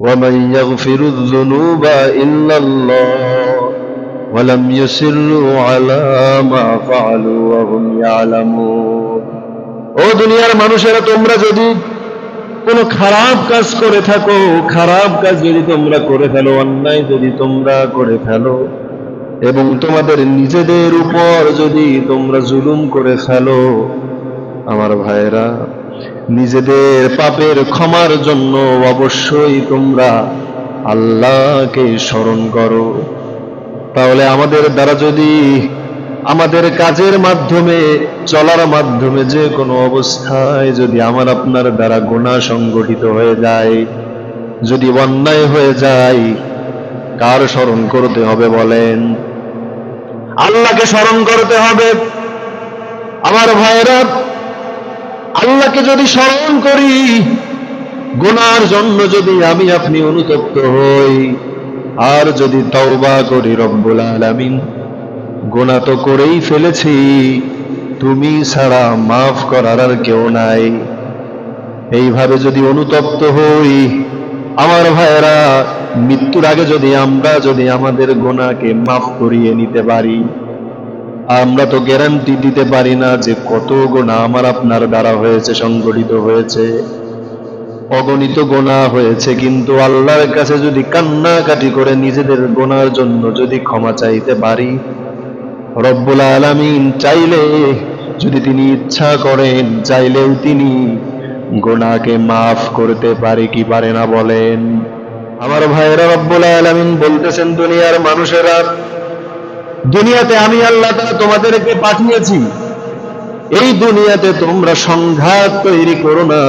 ومن يغفر الذنوب إلا الله ولم يسروا على ما فعلوا وهم يعلمون ও দুনিয়ার মানুষেরা তোমরা যদি কোনো খারাপ কাজ করে থাকো খারাপ কাজ যদি তোমরা করে ফেলো অন্যায় যদি তোমরা করে ফেলো এবং তোমাদের নিজেদের উপর যদি তোমরা জুলুম করে ফেলো আমার ভাইয়েরা নিজেদের পাপের ক্ষমার জন্য অবশ্যই তোমরা আল্লাহকে স্মরণ করো। তাহলে আমাদের দ্বারা যদি আমাদের কাজের মাধ্যমে, চলার মাধ্যমে যে কোনো অবস্থায় যদি আমার আপনার দ্বারা গোনা সংগঠিত হয়ে যায়, যদি অন্যায় হয়ে যায়, কার স্মরণ করতে হবে বলেন? আল্লাহকে স্মরণ করতে হবে। আমার ভাইয়েরা আল্লাহকে যদি স্মরণ করি, গুনার জন্য যদি আমি আপনি অনুতপ্ত হই, আর যদি তওবা করি রব্বুল আলামিন গোনা তো করেই ফেলেছি, তুমি ছাড়া মাফ করার আর কেউ নাই। এইভাবে যদি অনুতপ্ত হই, আমার ভাইয়েরা, মৃত্যুর আগে যদি আমরা যদি আমাদের গোনাকে মাফ করিয়ে নিতে পারি আমরা তো গ্যারান্টি দিতে পারি না যে কত গোনা আমার আপনার দ্বারা হয়েছে, সংগঠিত হয়েছে। অগণিত গোনা হয়েছে, কিন্তু আল্লাহর কাছে যদি কান্নাকাটি করে নিজেদের গোনার জন্য যদি ক্ষমা চাইতে পারি, রব্বুল আলামিন চাইলে যদি তিনি ইচ্ছা করেন, চাইলেও তিনি গোনাকে মাফ করতে পারে কি পারে না বলেন। আমার ভাইয়েরা রব্বুল আলামিন বলতেছেন, দুনিয়ার মানুষেরা দুনিয়াতে আমি আল্লাহ তাআলা তোমাদেরকে পাঠিয়েছি। এই দুনিয়াতে তোমরা সংঘাত তৈরি করো না।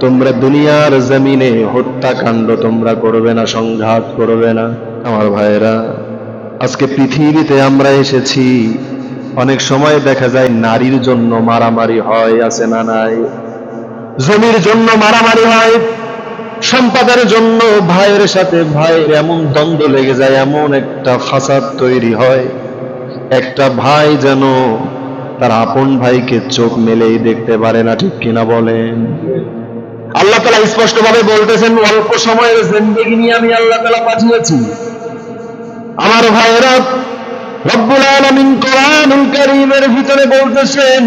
তোমরা দুনিয়ার জমিনে হত্যাকাণ্ড তোমরা করবে না, সংঘাত করবে না। আমার ভাইয়েরা, আজকে পৃথিবীতে আমরা এসেছি। অনেক সময় দেখা যায় নারীর জন্য মারামারি হয়, আছে না নাই? জমির জন্য মারামারি হয়। সম্পাদের জন্য ভাইয়ের সাথে ভাইয়ের এমন দ্বন্দ্ব লেগে যায়, এমন একটা ফাসাদ তৈরি হয়। একটা ভাই যেন তার আপন ভাইকে চোখ মেলেই দেখতে পারে না, ঠিক কিনা বলেন? আল্লাহ তালা স্পষ্ট ভাবে বলতেছেন, অল্প সময়ের জিন্দেগি নিয়ে আমি আল্লাহ তালা পাঠিয়েছি। আমার ভাইয়েরা রব্বুল আলামিন কোরআনুল কারীমের ভিতরে বলতেছেন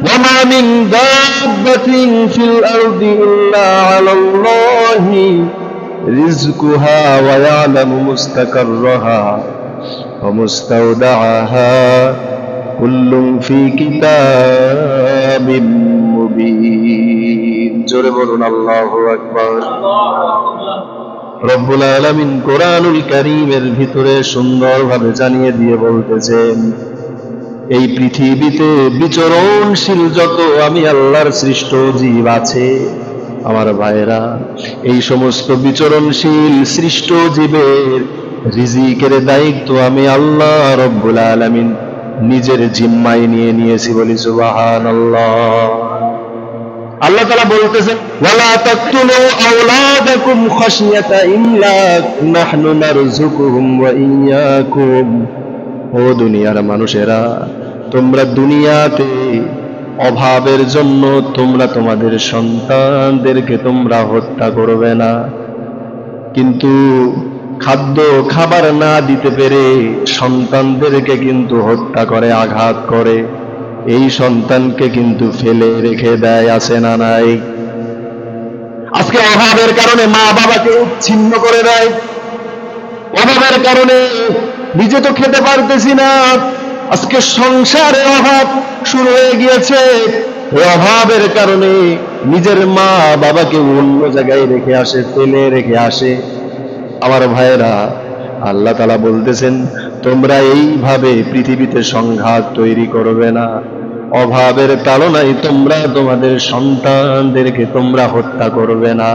وما من دابة في الأرض إلا على الله رزقها ويعلم مستقرها ومستودعها كل في كتاب مبين জোরে বলুন আল্লাহু আকবার রব্বুল আলামিন কোরআনুল কারীমের ভিতরে সুন্দরভাবে জানিয়ে দিয়ে বলতেছেন এই পৃথিবীতে বিচরণশীল যত আমি আল্লাহর সৃষ্ট জীব আছে, আমার ভাইয়েরা, এই সমস্ত বিচরণশীল সৃষ্ট জীবের রিজিকের দায়িত্ব আমি আল্লাহ রব্বুল আলামিন নিজের জিম্মায় নিয়ে নিয়েছি বলি সুবহানাল্লাহ। আল্লাহ আল্লাহ তালা বলতেছেন, ওয়ালা তাকতুলু আওলাদাকুম খাশিয়াতা নাহনু ওয়া ইয়্যাকুম ও দুনিয়ার মানুষেরা তোমরা দুনিয়াতে অভাবের জন্য তোমরা তোমাদের সন্তানদেরকে তোমরা হত্যা করবে না। কিন্তু খাদ্য খাবার না দিতে পেরে সন্তানদেরকে কিন্তু হত্যা করে, আঘাত করে। এই সন্তানকে কিন্তু ফেলে রেখে দেয়, আছে না নাই? আজকে অভাবের কারণে মা বাবাকে ছিন্ন করে দেয়। অভাবের কারণে নিজে তো খেতে পারতেছি না। আজকে সংসারে অভাব শুরু হয়ে গিয়েছে। অভাবের কারণে নিজের মা বাবাকে অন্য জায়গায় রেখে আসে, ফেলে রেখে আসে। আমার ভাইয়েরা, আল্লাহ তালা বলতেছেন, তোমরা এইভাবে পৃথিবীতে সংঘাত তৈরি করবে না। অভাবের তাড়নায় তোমরা তোমাদের সন্তানদেরকে তোমরা হত্যা করবে না।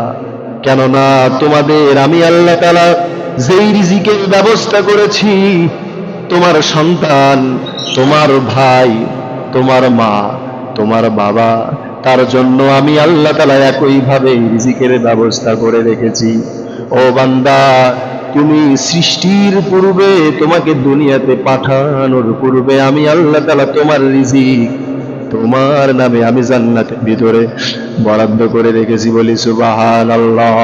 কেননা তোমাদের আমি আল্লাহ তালা যেই রিজিকের ব্যবস্থা করেছি তোমার সন্তান, তোমার ভাই, তোমার মা, তোমার বাবা, তার জন্য আমি আল্লাহ তালা একইভাবে রিজিকের ব্যবস্থা করে রেখেছি। ও বান্দা, তুমি সৃষ্টির পূর্বে তোমাকে দুনিয়াতে পাঠানোর পূর্বে আমি আল্লাহ তালা তোমার রিজিক, তোমার নামে আমি জান্নাতের ভিতরে বরাদ্দ করে রেখেছি বলি সুবাহান আল্লাহ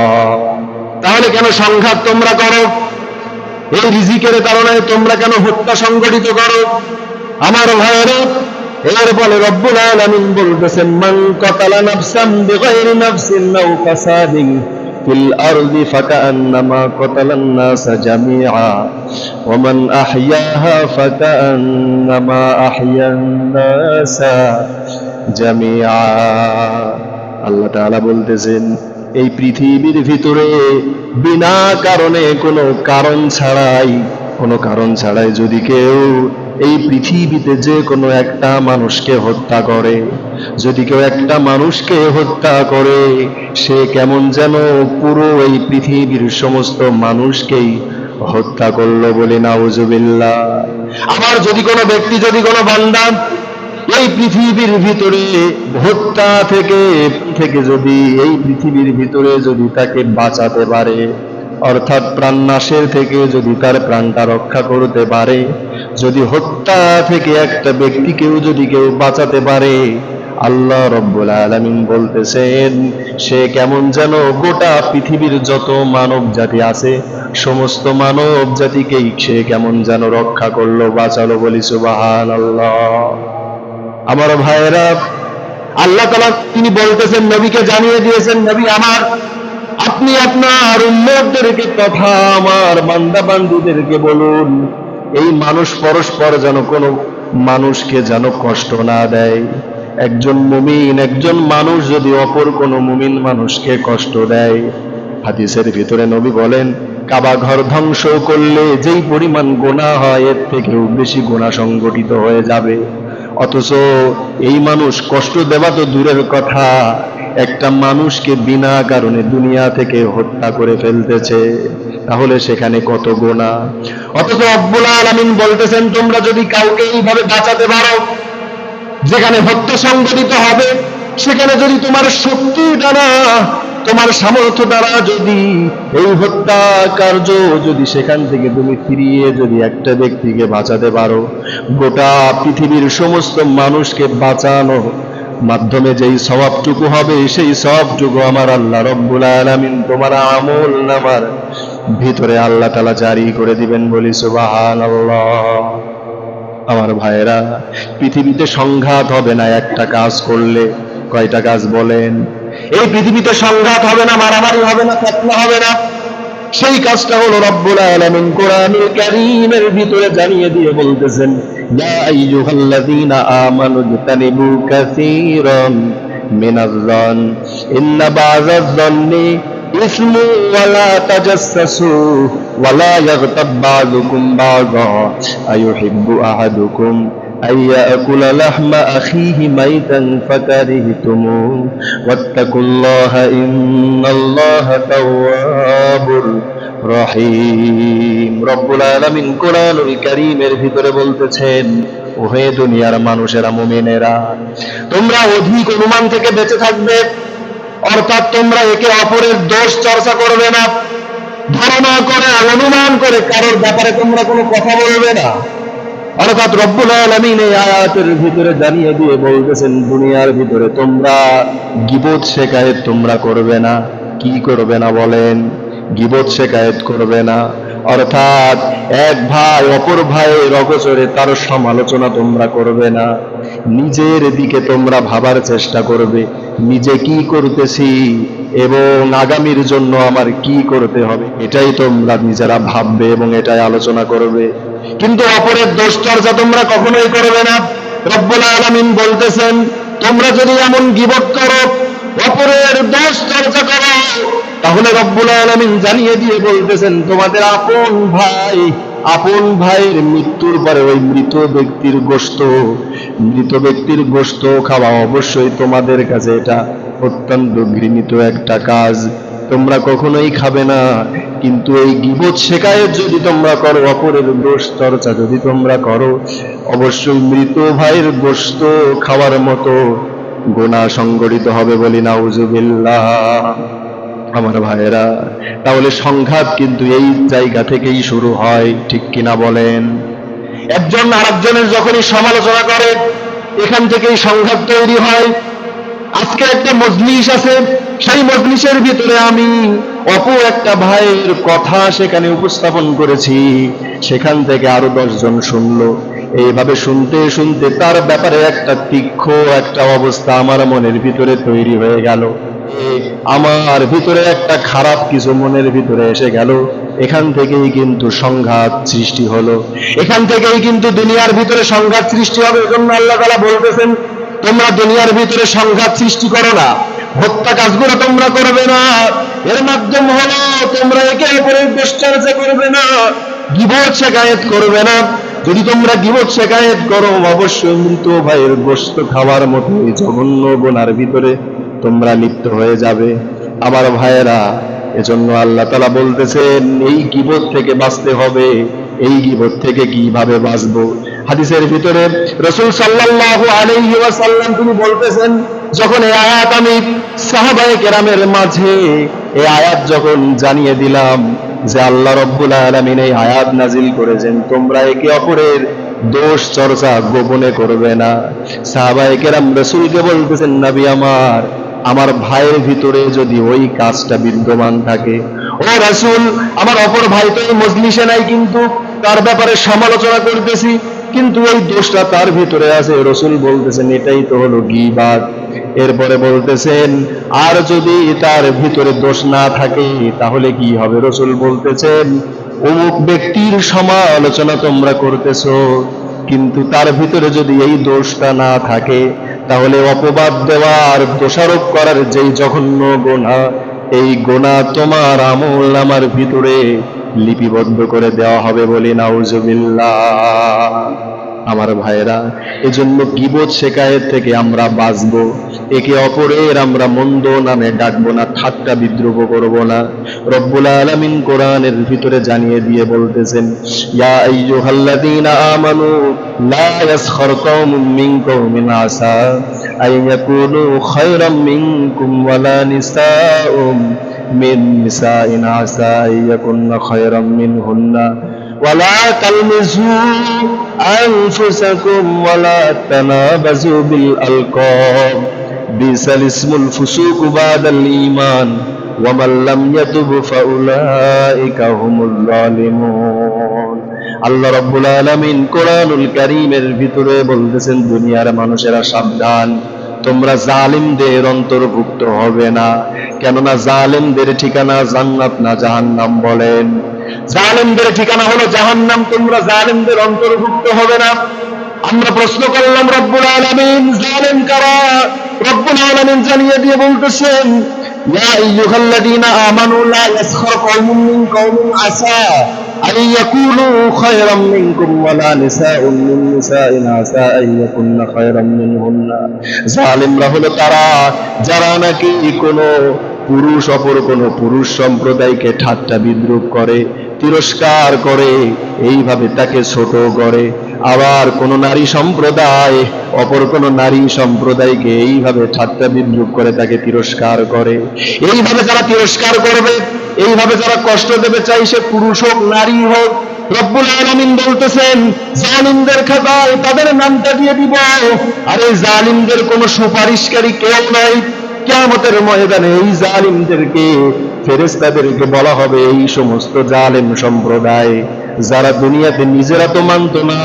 তাহলে কেন সংঘাত তোমরা করো? এই রিজিকের কারণে তোমরা কেন হত্যা সংগঠিত করো? আমার ভাইয়েরা এর বলে রব্বুল আলামিন বলতেছেন, মান কাতালা নাফসান বিগাইরি নাফসিন আও ফাসাদিন ফিল আরদি ফাকান্নামা কাতালান নাস জামিআ, ওয়া মান আহইয়াহা ফাকান্নামা আহইয়ান নাস জামিআ। আল্লাহ তাআলা বলতেছেন এই পৃথিবীর ভিতরে বিনা কারণে কোনো কারণ ছাড়াই, কোনো কারণ ছাড়াই যদি কেউ এই পৃথিবীতে যে কোনো একটা মানুষকে হত্যা করে, যদি কেউ একটা মানুষকে হত্যা করে, সে কেমন যেন পুরো এই পৃথিবীর সমস্ত মানুষকেই হত্যা করল বলে নাউজুবিল্লাহ। আবার যদি কোনো ব্যক্তি, যদি কোনো বান্দা এই পৃথিবীর ভিতরে হত্যা থেকে থেকে যদি, এই পৃথিবীর ভিতরে যদি তাকে বাঁচাতে পারে, অর্থাৎ প্রাণনাশের থেকে যদি তার প্রাণটা রক্ষা করতে পারে, যদি হত্যা থেকে একটা ব্যক্তিকেও যদি কেউ বাঁচাতে পারে, আল্লাহ রব্বুল আলামিন বলতেছেন, সে কেমন যেন গোটা পৃথিবীর যত মানব জাতি আছে, সমস্ত মানব জাতিকেই সে কেমন যেন রক্ষা করল, বাঁচালো বলি সুবাহান আল্লাহ আমার ভাইয়েরা, আল্লাহ তালা তিনি বলতেছেন, নবীকে জানিয়ে দিয়েছেন, নবী আমার, আপনি আপনার উম্মতদেরকে তথা আমার বান্দা বান্ধবদেরকে বলুন, এই মানুষ পরস্পর যেন কোনো মানুষকে যেন কষ্ট না দেয়। একজন মুমিন, একজন মানুষ যদি অপর কোনো মুমিন মানুষকে কষ্ট দেয়। হাদিসের ভিতরে নবী বলেন, কাবা ঘর ধ্বংস করলে যেই পরিমাণ গোনা হয়, এর থেকেও বেশি গোনা সংগঠিত হয়ে যাবে। অথচ এই মানুষ কষ্ট দেওয়া তো দূরের কথা। একটা মানুষকে বিনা কারণে দুনিয়া থেকে হত্যা করে ফেলতেছে, তাহলে সেখানে কত গোনা? অথচ আব্বুল আলামিন বলতেছেন, তোমরা যদি কাউকে এইভাবে বাঁচাতে পারো, যেখানে হত্যা সংগঠিত হবে, সেখানে যদি তোমার শক্তি দ্বারা তোমার সামর্থ্য দ্বারা যদি এই হত্যা কার্য যদি সেখান থেকে তুমি ফিরিয়ে যদি একটা ব্যক্তিকে বাঁচাতে পারো, গোটা পৃথিবীর সমস্ত মানুষকে বাঁচানো মাধ্যমে যেই স্বভাবটুকু হবে, সেই স্বভাবটুকু আমার আল্লাহ রব্বুল আলামিন তোমার আমল নামার ভিতরে আল্লাহ তালা জারি করে দিবেন বলি সুবাহান আমার ভাইয়েরা, পৃথিবীতে সংঘাত হবে না একটা কাজ করলে। কয়টা কাজ বলেন? এই পৃথিবীতে সংঘাত হবে না, মারামারি হবে না ফেতনা হবে না। সেই কাজটা হলো রব্বুল আলামিন কোরআনুল কারীমের ভিতরে জানিয়ে দিয়ে বলতেছেন, ইয়া আইয়ুহাল্লাযীনা আমানু জতানিবু কাসীরান মিনাজ-জন ইন্না বাযাজ-জন্নি ইসমু ওয়ালা তাজাসসু ওয়ালা ইয়াগতাব বাযুকুম বাযা, আয়ুহিব্বু আহাদুকুম أن يأكل لحم أخيه ميتا فكرهتموه واتقوا الله إن الله تواب রহিম রব্বুল আলামিন কোরআনুল কারীমের ভিতরে বলতেছেন ওহে দুনিয়ার মানুষেরা মুমিনেরা তোমরা অধিক অনুমান থেকে বেঁচে থাকবে অর্থাৎ তোমরা একে অপরের দোষ চর্চা করবে না ধারণা করে অনুমান করে কারোর ব্যাপারে তোমরা কোনো কথা বলবে না অর্থাৎ রব্বুল আলামিন এই আয়াতের ভিতরে জানিয়ে দিয়ে বলতেছেন, দুনিয়ার ভিতরে তোমরা গিবত শেখায়েত তোমরা করবে না। কি করবে না বলেন? গিবত শেখায়েত করবে না। অর্থাৎ এক ভাই অপর ভাইয়ের অগোচরে তার সমালোচনা তোমরা করবে না। নিজের দিকে তোমরা ভাবার চেষ্টা করবে। নিজে কি করতেছি এবং আগামীর জন্য আমার কি করতে হবে? এটাই তোমরা নিজেরা ভাববে এবং এটাই আলোচনা করবে। কিন্তু অপরের দোষ চর্চা তোমরা কখনোই করবে না। রব্বুল আলামিন বলতেছেন, তোমরা যদি এমন গিবত করো, অপরের দোষ চর্চা করো। তাহলে রব্বুল আলামিন জানিয়ে দিয়ে বলতেছেন, তোমাদের আপন ভাই, আপন ভাইয়ের মৃত্যুর পরে ওই মৃত ব্যক্তির গোস্ত মৃত ব্যক্তির গোস্ত খাওয়া অবশ্যই তোমাদের কাছে। এটা অত্যন্ত ঘৃণিত একটা কাজ। তোমরা কখনোই খাবে না, কিন্তু এই গিবত শেখায়ের যদি তোমরা করো, অপরের দোষ চর্চা যদি তোমরা করো, অবশ্যই মৃত ভাইয়ের গোস্ত খাওয়ার মতো গোনা সংগঠিত হবে বলি নাউজুবিল্লাহ। আমার ভাইয়েরা, তাহলে সংঘাত কিন্তু এই জায়গা থেকেই শুরু হয়, ঠিক কিনা বলেন? একজন আরেকজনের যখনই সমালোচনা করে, এখান থেকেই সংঘাত তৈরি হয়। আজকে একটা মজলিস আছে, সেই মজলিসের ভিতরে আমি অপর একটা ভাইয়ের কথা সেখানে উপস্থাপন করেছি। সেখান থেকে আরও দশজন শুনলো। এইভাবে শুনতে শুনতে তার ব্যাপারে একটা তীক্ষ্ণ একটা অবস্থা আমার মনের ভিতরে তৈরি হয়ে গেল। আমার ভিতরে একটা খারাপ কিছু মনের ভিতরে এসে গেল। এখান থেকেই কিন্তু সংঘাত সৃষ্টি হলো। এখান থেকেই কিন্তু দুনিয়ার ভিতরে সংঘাত সৃষ্টি হবে, এজন্য আল্লাহ তাআলা বলতেছেন তোমরা দুনিয়ার ভিতরে সংঘাত সৃষ্টি করো না। হত্যা কাজগুলো তোমরা করবে না। এর মাধ্যম হলো তোমরা একে অপরের দুশ্চর্চা করবে না। গিবত শেখায়ত করবে না। যদি তোমরা গিবত শেখায়ত করো, অবশ্যই মৃত ভাইয়ের গোস্ত খাওয়ার মতো এই জঘন্য গোনার ভিতরে তোমরা লিপ্ত হয়ে যাবে। আমার ভাইয়েরা, এজন্য আল্লাহ তালা বলতেছেন, এই গিবত থেকে বাঁচতে হবে। এই গিবত থেকে কীভাবে বাঁচবো? হাদিসের ভিতরে রসুল সাল্লাল্লাহু আলাইহি ওয়াসাল্লাম তিনি বলতেছেন, যখন এই আয়াত আমি সাহাবায়ে কেরামের মাঝে এই আয়াত যখন জানিয়ে দিলাম যে আল্লাহ রব্বুল আলামিন এই আয়াত নাজিল করেছেন, তোমরা একে অপরের দোষ চর্চা গোপনে করবে না। সাহাবায়ে কেরাম রসুলকে বলতেছেন, নবী আমার আমার ভাইয়ের ভিতরে যদি ওই কাজটা বিদ্যমান থাকে, ও রাসূল, আমার অপর ভাই তো এই মজলিসে নাই কিন্তু তার ব্যাপারে সমালোচনা করতেছি? কিন্তু ওই দোষটা তার ভিতরে আছে। রসুল বলতেছেন, এটাই তো হলো গিবাদ। এরপরে বলতেছেন, আর যদি তার ভিতরে দোষ না থাকে, তাহলে কি হবে? রসুল বলতেছেন, অমুক ব্যক্তির সমালোচনা তোমরা করতেছো, কিন্তু তার ভিতরে যদি এই দোষটা না থাকে, তাহলে অপবাদ দেওয়ার, দোষারোপ করার যেই জঘন্য গোনা, এই গোনা তোমার আমল আমার ভিতরে লিপিবদ্ধ করে দেওয়া হবে বলে নাউজুবিল্লাহ আমার ভাইয়েরা, এজন্য গিবত শেখায়ের থেকে আমরা বাঁচবো। একে অপরের আমরা মন্দ নামে ডাকবো না, ঠাট্টা বিদ্রুপ করব না। রব্বুল আলামিন কোরআনের ভিতরে জানিয়ে দিয়ে বলতেছেন, ইয়া আইয়ুহাল্লাযীনা আমানু, লা ইয়াসখার কওমুম মিন আসা আই ইয়াকুনু খায়রাম মিনকুম ওয়ালা নিসাউম। মিন নিসাইন আসা আই ইয়াকুননা খায়রাম মিনহুন্না ولا تلمزوا أنفسكم ولا تنابزوا بالألقاب بئس الاسم الفسوق بعد الإيمان ومن لم يتب فأولئك هم الظالمون আল্লাহ রব্বুল আলামিন কোরআনুল কারীমের ভিতরে বলতেছেন দুনিয়ার মানুষেরা সাবধান তোমরা জালিমদের অন্তর্ভুক্ত হবে না। কেননা জালিমদের ঠিকানা জান্নাত না জাহান্নাম বলেন। জালেমদের ঠিকানা হলো জাহান্নাম, তোমরা জালেমদের অন্তর্ভুক্ত হবে না। আমরা প্রশ্ন করলাম, রব্বুল আলামিন জালেম কারা? রব্বুল আলামিন জানিয়ে দিয়ে বলতেছেন, ইয়া আইয়ুহাল্লাযীনা আমানু লা ইয়াসখার কওমুম মিন কওমিন আসা। আন ইয়াকুনু খায়রাম মিনকুম ওয়া লা নিসাউন মিন নিসাইন আসা আন ইয়াকুননা খায়রাম মিনহুন্না হলো তারা, যারা নাকি কোনো পুরুষ অপর কোনো পুরুষ সম্প্রদায়কে ঠাট্টা বিদ্রুপ করে, তিরস্কার করে, এইভাবে তাকে ছোট করে। আবার কোন নারী সম্প্রদায়, অপর কোন নারী সম্প্রদায়কে এইভাবে ঠাট্টা বিদ্রুপ করে তাকে তিরস্কার করে। এইভাবে যারা তিরস্কার করবে, এইভাবে যারা কষ্ট দেবে, চাই সে পুরুষ হোক, নারী হোক, রব্বুল আলামিন বলতেছেন, জালিমদের খাতায় তাদের নামটা দিয়ে দিব। আর জালিমদের কোনো সুপারিশকারী কেউ নাই। কিয়ামতের ময়দানে এই জালিমদেরকে ফেরেশতাদেরকে বলা হবে এই সমস্ত জালিম সম্প্রদায়। যারা দুনিয়াতে নিজেরা তো মানত না,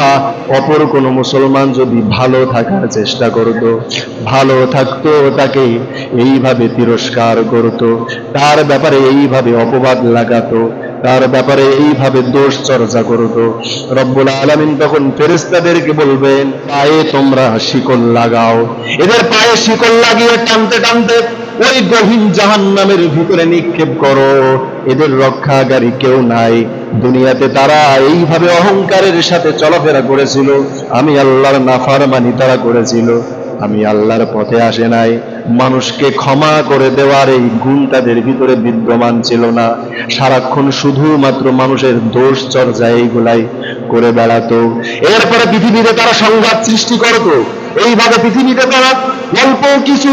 অপর কোন মুসলমান যদি ভালো থাকার চেষ্টা করত, ভালো থাকতো তাকে এইভাবে তিরস্কার করত, তার ব্যাপারে এইভাবে অপবাদ লাগাতো, তার ব্যাপারে এইভাবে দোষ চর্চা করতো। রব্বুল আলামিন তখন ফেরেশতাদেরকে বলবেন, পায়ে তোমরা শিকল লাগাও। এদের পায়ে শিকল লাগিয়ে টানতে টানতে ওই গহীন জাহান্নামের ভিতরে নিক্ষেপ করো। এদের রক্ষাকারী কেউ নাই। দুনিয়াতে তারা এইভাবে অহংকারের সাথে চলাফেরা করেছিল। আমি আল্লাহর নাফারমানি তারা করেছিল। আমি আল্লাহর পথে আসে নাই। মানুষকে ক্ষমা করে দেওয়ার এই গুণ তাদের ভিতরে বিদ্যমান ছিল না। সারাক্ষণ শুধুমাত্র মানুষের দোষ চর্চা এইগুলাই করে বেড়াতো। এরপরে পৃথিবীতে তারা সংঘাত সৃষ্টি করতো। এইভাবে পৃথিবীতে তারা অল্প কিছু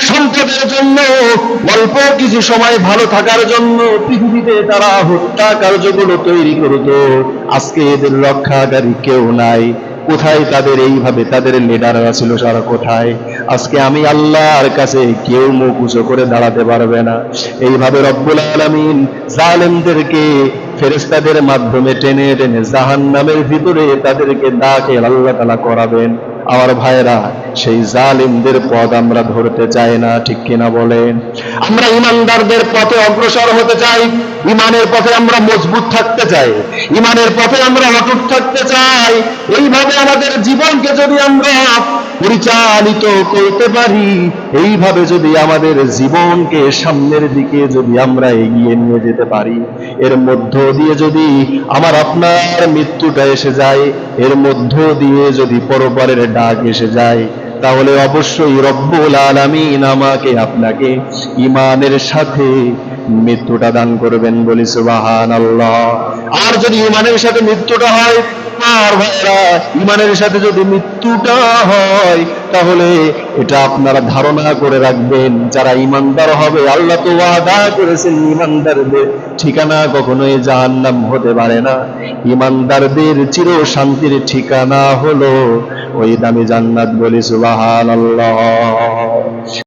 সম্পদের জন্য অল্প কিছু সময় ভালো থাকার জন্য পৃথিবীতে তারা হত্যা কার্যগুলো তৈরি করতো। আজকে এদের রক্ষাকারী কেউ নাই। কোথায় তাদের এইভাবে তাদের লিডাররা ছিল সারা কোথায়? আজকে আমি আল্লাহর কাছে কেউ মুখ উঁচু করে দাঁড়াতে পারবে না। এইভাবে রব্বুল আলামিন জালেমদেরকে ফেরেশতাদের মাধ্যমে টেনে টেনে জাহান্নামের ভিতরে তাদেরকে দাখিল আল্লাহ তাআলা করাবেন। আমার ভাইরা সেই জালিমদের পদ আমরা ধরতে চাই না, ঠিক কিনা বলেন? আমরা ইমানদারদের পথে অগ্রসর হতে চাই, ইমানের পথে আমরা মজবুত থাকতে চাই, ইমানের পথে আমরা অটুট থাকতে চাই। এইভাবে আমাদের জীবনকে যদি আমরা পরিচালিত করতে পারি। এইভাবে যদি আমাদের জীবনকে সামনের দিকে যদি আমরা এগিয়ে নিয়ে যেতে পারি, এর মধ্য দিয়ে যদি আমার আপনার মৃত্যুটা এসে যায়, এর মধ্য দিয়ে যদি পরপরের ডাক এসে যায়, তাহলে অবশ্যই রব্বুল আলামিন আমাকে আপনাকে ইমানের সাথে মৃত্যুটা দান করবেন বলি সুবাহান আল্লাহ আর যদি ইমানের সাথে মৃত্যুটা হয় আর ভাইরা ইমানের সাথে যদি মৃত্যুটা হয়, তাহলে এটা আপনারা ধারণা করে রাখবেন, যারা ইমানদার হবে, আল্লাহ তো ওয়াদা করেছেন ইমানদারদের ঠিকানা কখনোই জাহান্নাম হতে পারে না। ইমানদারদের চির শান্তির ঠিকানা হলো ওই দামি জান্নাত বলি, সুবহানাল্লাহ।